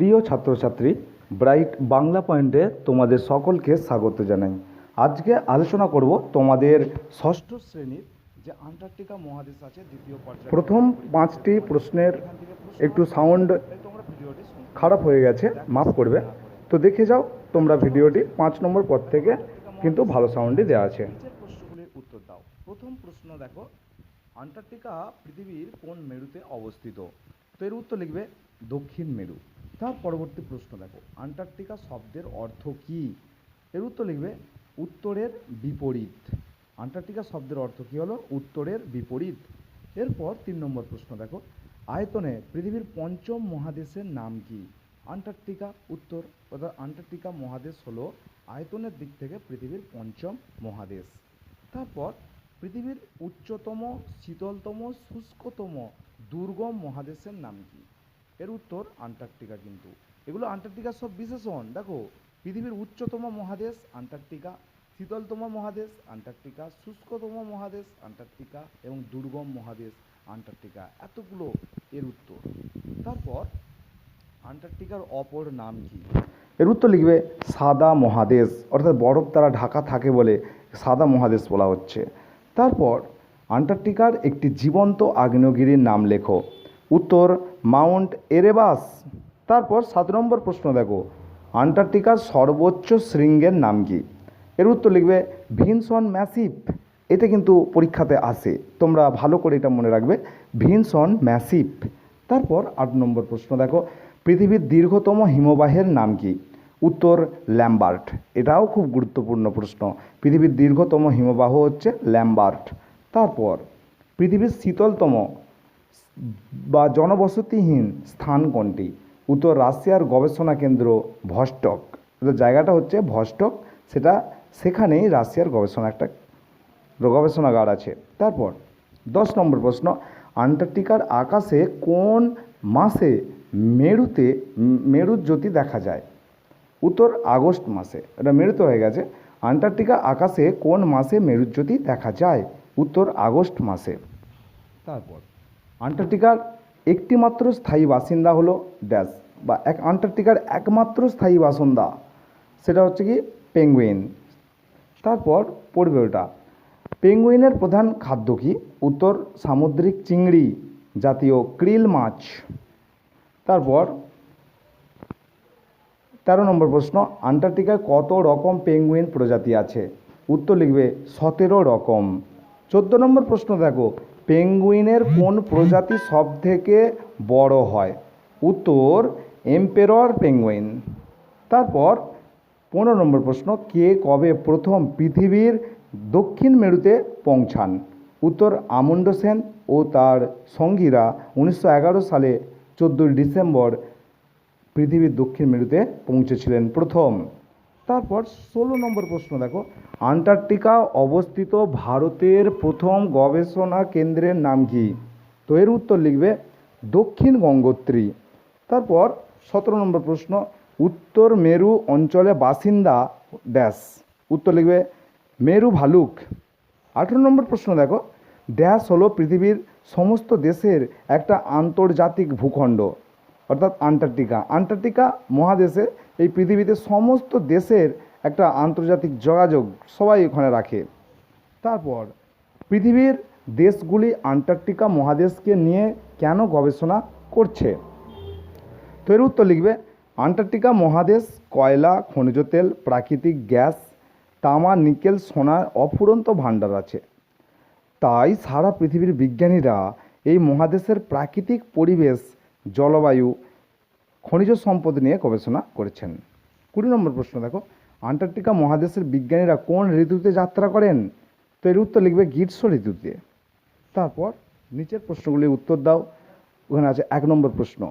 প্রিয় ছাত্রছাত্রী, ব্রাইট বাংলা পয়েন্টে তোমাদের সকলকে স্বাগত জানাই। আজকে আলোচনা করব তোমাদের ষষ্ঠ শ্রেণির যে আন্টার্কটিকা মহাদেশ আছে, দ্বিতীয় প্রথম পাঁচটি প্রশ্নের একটু সাউন্ড খারাপ হয়ে গেছে, মাফ করবে। তো দেখে যাও তোমরা ভিডিওটি, পাঁচ নম্বর পর থেকে কিন্তু ভালো সাউন্ডই দেওয়া আছে। উত্তর দাও। প্রথম প্রশ্ন দেখো, আন্টার্কটিকা পৃথিবীর কোন মেরুতে অবস্থিত? তো এর উত্তর লিখবে দক্ষিণ মেরু। তার পরবর্তী প্রশ্ন দেখো। আন্টার্কটিকা শব্দের অর্থ কী? এর উত্তর লিখবে, উত্তরের বিপরীত। আন্টার্কটিকা শব্দের অর্থ কী হলো? উত্তরের বিপরীত। এরপর তিন নম্বর প্রশ্ন দেখো। আয়তনে পৃথিবীর পঞ্চম মহাদেশের নাম কি? আন্টার্কটিকা, উত্তর, অর্থাৎ আন্টার্কটিকা মহাদেশ হলো আয়তনের দিক থেকে পৃথিবীর পঞ্চম মহাদেশ। তারপর পৃথিবীর উচ্চতম, শীতলতম, শুষ্কতম, দুর্গম মহাদেশের নাম কি? এর উত্তর আন্টার্কটিকা কিন্তু। এগুলো আন্টার্কটিকার সব বিশেষণ। দেখো, পৃথিবীর উচ্চতম মহাদেশ আন্টার্কটিকা, শীতলতম মহাদেশ আন্টার্কটিকা, শুষ্কতম মহাদেশ আন্টার্কটিকা এবং দুর্গম মহাদেশ আন্টার্কটিকা। এতগুলো এর উত্তর। তারপর আন্টার্কটিকার অপর নাম কি? এর উত্তর লিখবে সাদা মহাদেশ। অর্থাৎ বরফ দ্বারা ঢাকা থাকে বলে সাদা মহাদেশ বলা হচ্ছে। তারপর আন্টার্কটিকার একটি জীবন্ত আগ্নেয়গিরির নাম লেখো। উত্তর মাউন্ট এরেবাস। তারপর সাত নম্বর প্রশ্ন দেখো, আন্টার্কটিকার সর্বোচ্চ শৃঙ্গের নাম কি? এর উত্তর লিখবে ভিনসন ম্যাসিভ এতে কিন্তু পরীক্ষাতে আসে। তোমরা ভালো করে এটা মনে রাখবে, ভিনসন ম্যাসিভ তারপর আট নম্বর প্রশ্ন দেখো, পৃথিবীর দীর্ঘতম হিমবাহের নাম কি? উত্তর ল্যাম্বার্ট। এটাও খুব গুরুত্বপূর্ণ প্রশ্ন। পৃথিবীর দীর্ঘতম হিমবাহ হচ্ছে ল্যাম্বার্ট। তারপর, পৃথিবীর শীতলতম বা জনবসতিহীন স্থান কোনটি? উত্তর রাশিয়ার গবেষণা কেন্দ্র ভস্টক। জায়গাটা হচ্ছে ভস্টক, সেটা সেখানেই রাশিয়ার গবেষণা একটা গবেষণাগার আছে। তারপর দশ নম্বর প্রশ্ন, আন্টার্কটিকার আকাশে কোন মাসে মেরুতে, মেরুর জ্যোতি দেখা যায়? উত্তর আগস্ট মাসে, এটা মেরুতে হয়ে গেছে। আন্টার্কটিকা আকাশে কোন মাসে মেরুজ্যোতি দেখা যায়? উত্তর আগস্ট মাসে। তারপর আন্টার্কটিকার একটিমাত্র স্থায়ী বাসিন্দা হলো ড্যাশ বা এক আন্টার্কটিকার একমাত্র স্থায়ী বাসিন্দা, সেটা হচ্ছে কি পেঙ্গুইন। তারপর পড়বে ওটা পেঙ্গুইনের প্রধান খাদ্য কি? উত্তর, সামুদ্রিক চিংড়ি, জাতীয় ক্রিল মাছ। তারপর তেরো নম্বর প্রশ্ন, আন্টার্কটিকায় কত রকম পেঙ্গুইন প্রজাতি আছে? উত্তর লিখবে সতেরো রকম। চোদ্দ নম্বর প্রশ্ন দেখো পেঙ্গুইনের কোন প্রজাতি সব থেকে বড় হয়? উত্তর, এম্পেরর পেঙ্গুইন। তারপর পনেরো নম্বর প্রশ্ন, কে কবে প্রথম পৃথিবীর দক্ষিণ মেরুতে পৌঁছান? উত্তর, আমুন্ড সেন ও তার সঙ্গীরা উনিশশো এগারো সালে চোদ্দোই ডিসেম্বর পৃথিবীর দক্ষিণ মেরুতে পৌঁছেছিলেন প্রথম। তারপর ষোলো নম্বর প্রশ্ন দেখো আন্টার্কটিকা অবস্থিত ভারতের প্রথম গবেষণা কেন্দ্রের নাম কি? তো এর উত্তর লিখবে দক্ষিণ গঙ্গোত্রী। তারপর সতেরো নম্বর প্রশ্ন, উত্তর মেরু অঞ্চলে বাসিন্দা ড্যাশ। উত্তর লিখবে মেরু ভালুক। আঠেরো নম্বর প্রশ্ন দেখো, ড্যাশ হলো পৃথিবীর সমস্ত দেশের একটা আন্তর্জাতিক ভূখণ্ড, অর্থাৎ আন্টার্কটিকা। আন্টার্কটিকা মহাদেশে এই পৃথিবীতে সমস্ত দেশের একটা আন্তর্জাতিক যোগাযোগ সবাই ওখানে রাখে। তারপর পৃথিবীর দেশগুলি আন্টার্কটিকা মহাদেশকে নিয়ে কেন গবেষণা করছে? তো এর উত্তর লিখবে, আন্টার্কটিকা মহাদেশ, কয়লা, খনিজ তেল, প্রাকৃতিক গ্যাস, তামা, নিকেল সোনার অফুরন্ত ভাণ্ডার আছে। তাই সারা পৃথিবীর বিজ্ঞানীরা এই মহাদেশের প্রাকৃতিক পরিবেশ, জলবায়ু, খনিজ সম্পদ নিয়ে গবেষণা করেছেন। কুড়ি নম্বর প্রশ্ন দেখো। আন্টার্কটিকা মহাদেশের বিজ্ঞানীরা কোন ঋতুতে যাত্রা করেন? তো এর উত্তর লিখবে গ্রীষ্ম ঋতুতে। তারপর নিচের প্রশ্নগুলির উত্তর দাও। ওখানে আছে এক নম্বর প্রশ্ন।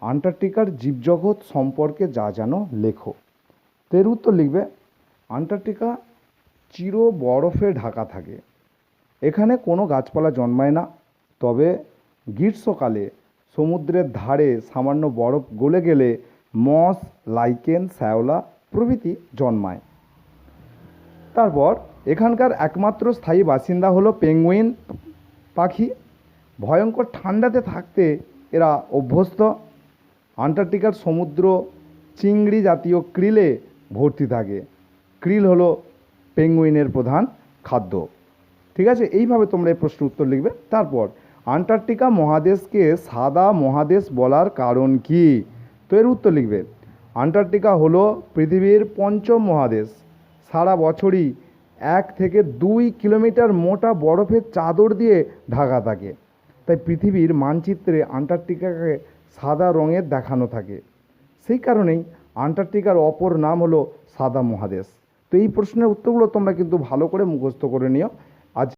আন্টার্কটিকার জীবজগৎ সম্পর্কে যা জানো, লেখো। তো এর উত্তর লিখবে, আন্টার্কটিকা চির বরফে ঢাকা থাকে। এখানে কোনো গাছপালা জন্মায় না। তবে গ্রীষ্মকালে সমুদ্রের ধারে সামান্য বরফ গলে গেলে মস, লাইকেন, শ্যাওলা প্রভৃতি জন্মায়। তারপর এখানকার একমাত্র স্থায়ী বাসিন্দা হলো পেঙ্গুইন পাখি। ভয়ঙ্কর ঠান্ডাতে থাকতে এরা অভ্যস্ত। আন্টার্কটিকার সমুদ্র চিংড়ি জাতীয় ক্রিলে ভর্তি থাকে। ক্রিল হলো পেঙ্গুইনের প্রধান খাদ্য। ঠিক আছে? এইভাবে তোমরা এই প্রশ্নের উত্তর লিখবে। তারপর, আন্টার্কটিকা মহাদেশকে সাদা মহাদেশ বলার কারণ কি? তো এর উত্তর লিখবে আন্টার্কটিকা হল পৃথিবীর পঞ্চম মহাদেশ। সারা বছরই এক থেকে দুই কিলোমিটার মোটা বরফের চাদর দিয়ে ঢাকা থাকে। তাই পৃথিবীর মানচিত্রে আন্টার্কটিকাকে সাদা রঙের দেখানো থাকে। সেই কারণেই আন্টার্কটিকার অপর নাম হলো সাদা মহাদেশ। তো এই প্রশ্নের উত্তরগুলো তোমরা কিন্তু ভালো করে মুখস্থ করে নিও। আজ